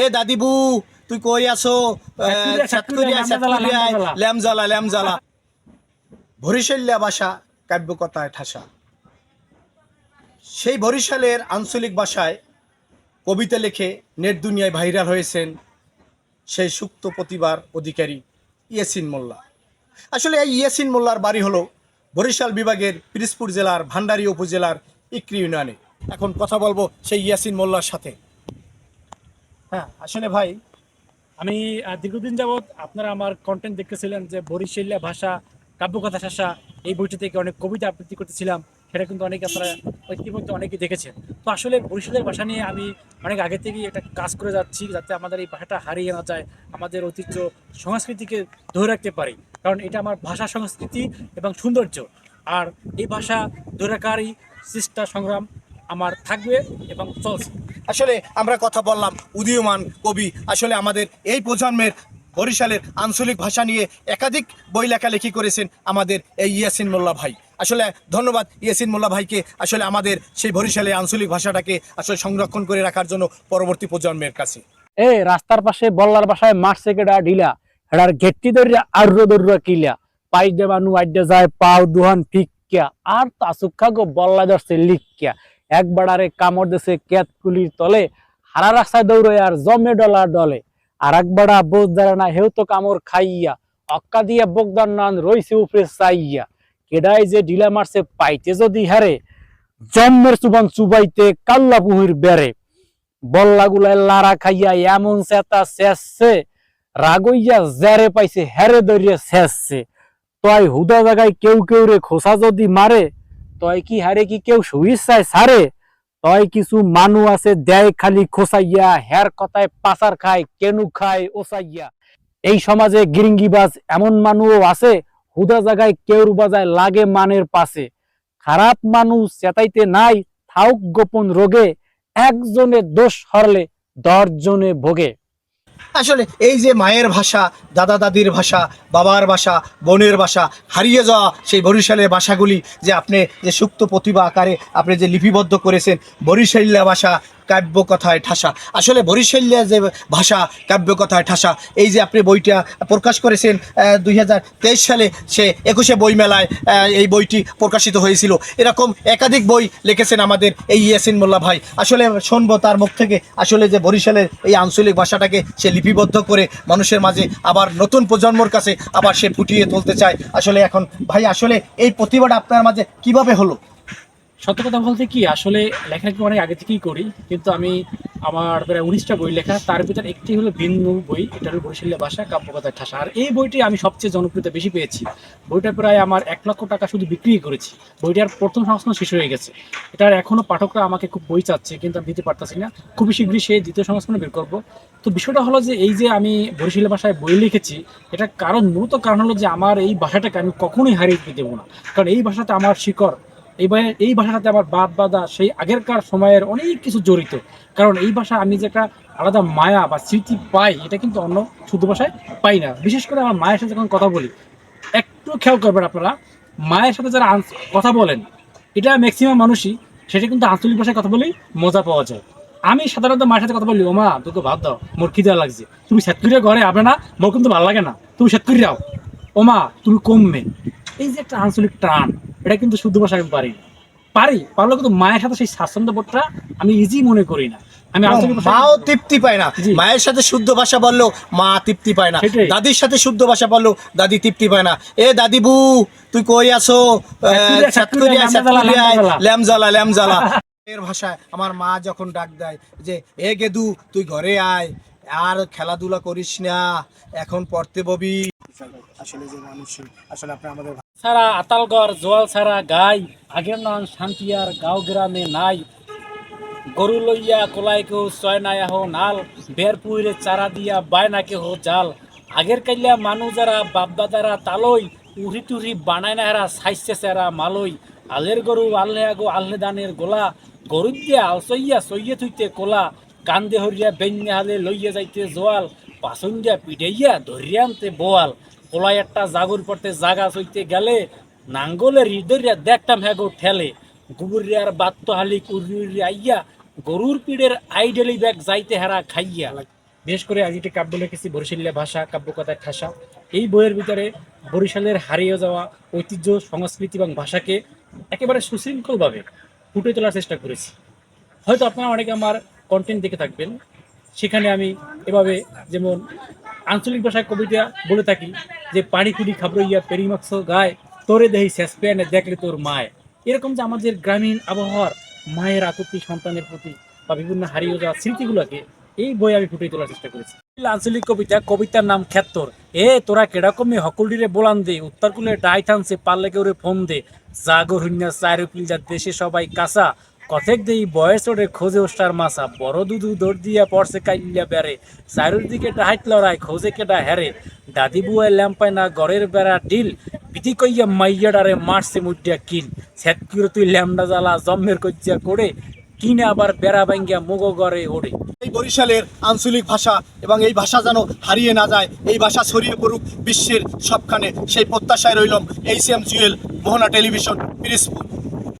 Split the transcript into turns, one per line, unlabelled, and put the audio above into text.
এ দাদিবু তুই কই আছো?
সাতকুরিয়া, সাতকুরিয়া,
সাতকুরিয়া
ল্যাম জ্বালা,
ল্যাম জ্বালা ল্যাম ভাষা কাব্যকথায় ঠাসা। সেই বরিশালের আঞ্চলিক ভাষায় কবিতা লিখে নেট দুনিয়ায় ভাইরাল হয়েছেন সেই সুপ্ত প্রতিভার অধিকারী ইয়াসিন মোল্লা। আসলে এই ইয়াসিন মোল্লার বাড়ি হলো বরিশাল বিভাগের পিরিজপুর জেলার ভান্ডারী উপজেলার ইকরি ইউনিয়নে। এখন কথা বলব সেই ইয়াসিন মোল্লার সাথে। হ্যাঁ আসলে ভাই,
আমি দীর্ঘদিন যাবৎ আপনারা আমার কন্টেন্ট দেখতেছিলেন যে বরিশালিয়া ভাষা, কাব্যকথা শাসা এই বইটি থেকে অনেক কবিতা আবৃত্তি করতেছিলাম। সেটা কিন্তু অনেকে আপনারা ইতিমধ্যে অনেকে দেখেছেন। তো আসলে বরিশালের ভাষা নিয়ে আমি অনেক আগে থেকেই একটা কাজ করে যাচ্ছি, যাতে আমাদের এই ভাষাটা হারিয়ে না যায়, আমাদের ঐতিহ্য সংস্কৃতিকে ধরে রাখতে পারি। কারণ এটা আমার ভাষা সংস্কৃতি এবং সৌন্দর্য। আর এই ভাষা ধরে রাখারই চেষ্টা সংগ্রাম আমার থাকবে এবং চলছে।
আসলে আমরা কথা বললাম উদীয়মান কবি। আসলে আমাদের এই প্রজন্মের বরিশালের আঞ্চলিক ভাষা নিয়ে একাধিক বই লেখালেখি করেছেন আমাদের এই ইয়াসিন মোল্লা ভাই। আসলে ধন্যবাদ ইয়াসিন মোল্লা ভাইকে আসলে আমাদের সেই বরিশালের আঞ্চলিক ভাষাটাকে আসলে সংরক্ষণ করে রাখার জন্য পরবর্তী প্রজন্মের কাছে।
এ, রাস্তার পাশে বল্লার বাসায় মারছে কেডা ঢিলা হেডার গেটটি ধরিয়া আর দৌড়া কিলা পাই দেবানু আড্ডে যায় পাও দুহান ফিক্কিয়া। আর তাসুক্ষা গো বল্লা ধরছে লিখিয়া এক বাড়ারে কামড় দেছে কেত কুলির তলে, হারা রাস্তায় দৌড়ে আর জমে ডলা ডলে। আর এক বাড়া বোঝ দাঁড়া না হেউ তো কামড় খাইয়া, অক্কা দিয়া বগদার নান রইছে উপরে চাইয়া। কেডাই যে ঢিলা মারছে পাইতে যদি হারে, জন্মের চুবান চুবাইতে কাল্লা পুহির বেড়ে। বল্লাগুলায় লারা খাইয়া এমন চেতা শেষছে রাগইয়া জেরে পাইছে, হেরে দরিয়া শেষছে তয় হুদা জায়গায় কেউ কেউ রে খোসা যদি মারে তয় কি হারে কি কেউ সুইচ্ছায় সারে তয় কিছু মানু আছে দেয় খালি খোসাইয়া হের কথায় পাচার খায় কেনু খায় ওসাইয়া এই সমাজে গিরিঙ্গিবাজ এমন মানুষও আছে হুদা জায়গায় কেউর বাজায় লাগে মানের পাশে খারাপ মানুষ চেতাইতে নাই, থাউক গোপন রোগে একজনে দোষ হরলে দশজনে ভোগে।
আসলে এই যে মায়ের ভাষা, দাদা দাদির ভাষা, বাবার ভাষা, বোনের ভাষা, হারিয়ে যাওয়া সেই বরিশালের ভাষাগুলি যে আপনি যে সুক্ত প্রতিভা আকারে আপনি যে লিপিবদ্ধ করেছেন বরিশাল্যা ভাষা কাব্যকথায় ঠাসা। আসলে বরিশাল্যা যে ভাষা কাব্যকথায় ঠাসা, এই যে আপনি বইটা প্রকাশ করেছেন দুই হাজার তেইশ সালে সে একুশে বই মেলায় এই বইটি প্রকাশিত হয়েছিল। এরকম একাধিক বই লিখেছেন আমাদের এই ইয়াসিন মোল্লা ভাই। আসলে শুনব তার মুখ থেকে, আসলে যে বরিশালের এই আঞ্চলিক ভাষাটাকে সে লিপিবদ্ধ করে মানুষের মাঝে আবার নতুন প্রজন্মর কাছে আবার সে ফুটিয়ে তুলতে চায়। আসলে এখন, ভাই, আসলে এই প্রতিভাটা আপনার মাঝে কীভাবে হলো?
সত্য কথা বলতে কি, আসলে লেখালেখি অনেক আগে থেকেই করি, কিন্তু আমি আমার প্রায় উনিশটা বই লেখা, তার ভিতর একটি হলো ভিন্ন বই এটা হলো বরিশাল্য ভাষা, কাব্যকথার ঠাসা। আর এই বইটি আমি সবচেয়ে জনপ্রিয়তা বেশি পেয়েছি। বইটা প্রায় আমার এক লক্ষ টাকা শুধু বিক্রি করেছি। বইটার প্রথম সংস্করণ শেষ হয়ে গেছে। এটার এখনও পাঠকরা আমাকে খুব বই চাচ্ছে, কিন্তু আমি দিতে পারতাছি না। খুবই শীঘ্রই সেই দ্বিতীয় সংস্করণ বের করব। তো বিষয়টা হলো যে, এই যে আমি বরিশাল্য ভাষায় বই লিখেছি এটা কারণ, মূলত কারণ হলো যে, আমার এই ভাষাটাকে আমি কখনোই হারিয়ে দেবো না। কারণ এই ভাষাতে আমার শিকড়। এই এই ভাষাটাতে আমার বাপ, দাদা সেই আগেরকার সময়ের অনেক কিছু জড়িত। কারণ এই ভাষা আমি যে একটা আলাদা মায়া বা স্মৃতি পাই, এটা কিন্তু অন্য শুদ্ধ ভাষায় পাই না। বিশেষ করে আমার মায়ের সাথে যখন কথা বলি, একটু খেয়াল করবেন আপনারা, মায়ের সাথে যারা কথা বলেন, এটা ম্যাক্সিমাম মানুষই, সেটা কিন্তু আঞ্চলিক ভাষায় কথা বলেই মজা পাওয়া যায়। আমি সাধারণত মায়ের সাথে কথা বলি ও মা তোকে ভাত দাও, মোর খিদা লাগছে। তুমি সেতকুরিয়া ঘরে আবে না, মোর কিন্তু ভালো লাগে না। তুমি সেতকুরিয়াও ও মা তুমি কমবে। এই যে একটা আঞ্চলিক টান এটা কিন্তু শুদ্ধ ভাষা আমি পারি না। পারি পারলেও কিন্তু মায়ের সাথে সেই স্বাচ্ছন্দ্য বোধটা আমি ইজি মনে করি না। আমি
মাও তৃপ্তি পায় না। মায়ের সাথে শুদ্ধ ভাষা বললেও মা তৃপ্তি পায় না। দাদির সাথে শুদ্ধ ভাষা বললেও দাদি তৃপ্তি পায় না। এ দাদিবু তুই কই আছো?
সাতকুরিয়া,
সাতকুরিয়া
সাতকুরিয়া,
সাতকুরিয়া
ল্যাম জ্বালা,
ল্যাম জ্বালা ল্যাম জ্বালা এর ভাষায় আমার মা যখন ডাক দেয় যে এ গেদু তুই ঘরে আয়। আর খেলাধুলা করিস না। এখন পড়তে ববি। আসলে যে মানুষ আসলে আপনি আমাদের
ছাড়া আতালগড় জোয়াল ছাড়া গাই আগের নাম শান্তিয়ার গাঁও গ্রামে নাই। গরু লইয়া কোলাই কেউ চয় নাই আহ নাল বের পুইরে চারা দিয়া বায় না কেহ জাল। আগের কাইলা মানুষ যারা বাপদাদারা তালই, উড়ি টুরি বানায় না হেরা সাইসে সেরা মালই। আলের গরু আল্লে আগো আল্লে দানের গোলা গরু দিয়া আলসইয়া সইয়ে থুইতে কোলা। কান্দে হরিয়া বেন্যা হালে লইয়া যাইতে জোয়াল পাসন দিয়া পিড়াইয়া ধরিয়া আনতে বোয়াল। কোলাই একটা জাগর পড়তে জাগা সইতে গেলে নাঙ্গলের হৃদয়রা দেখতাম হ্যাঁ গো, ঠেলে। গুবুরিয়ার বাত্ত হালি কুরি আইয়া গরুর পিড়ের আইডেলি ব্যাগ যাইতে হেরা খাইয়া। বিশেষ করে আমি একটি কাব্য লিখেছি বরিশালীয় ভাষা কাব্যকথায় ঠাসা। এই বইয়ের ভিতরে বরিশালের হারিয়ে যাওয়া ঐতিহ্য, সংস্কৃতি এবং ভাষাকে একেবারে সুশৃঙ্খলভাবে ফুটে তোলার চেষ্টা করেছি। হয়তো আপনারা অনেকে আমার কন্টেন্ট দেখে থাকবেন। সেখানে আমি এভাবে যেমন আঞ্চলিক ভাষায় কবিতা বলে থাকি যে পানি কুড়ি খাবড়ইয়া পেরিমাক্স গায়, তোরে দেহি শেষ পেয়ানে দেখলে তোর মায়। এরকম যে আমাদের গ্রামীণ আবহাওয়ার মায়ের আকুতি, সন্তানের প্রতি বা বিভিন্ন হারিয়ে যাওয়া স্মৃতিগুলোকে এই বই আমি ফুটিয়ে তোলার চেষ্টা করেছি। আঞ্চলিক কবিতা, কবিতার নাম খ্যাত্তর এ, তোরা কেডাকমে হকুলডিরে বলান দে, উত্তরকুলে ডাই থানছে পারলে কেউ ফোন দে। জাগর হুন্যা চায়ের যা দেশে সবাই কাঁচা। কথেক দেই বয়স ওরে খোঁজে ওস্টার মাসা বড় দুদু দৌড় দিয়া পড়ছে কাইল্লা বেড়ে। চারুর দিকে ডাহাইট লড়াই, খোঁজে কেডা হেরে। দাদি বুয়াই ল্যাম্পায় না গড়ের বেড়া ডিল বিধি কইয়া মাইয়াডারে মারছে মুডিয়া কিল। সেতকির তুই ল্যামডা জ্বালা, জম্মের কজ্জা করে কিনে আবার বেড়া ভাঙ্গিয়া মুগো গড়ে ওড়ে।
এই বরিশালের আঞ্চলিক ভাষা এবং এই ভাষা যেন হারিয়ে না যায়, এই ভাষা ছড়িয়ে পড়ুক বিশ্বের সবখানে, সেই প্রত্যাশায় রইলাম H M Jewel Mohona television Pirispur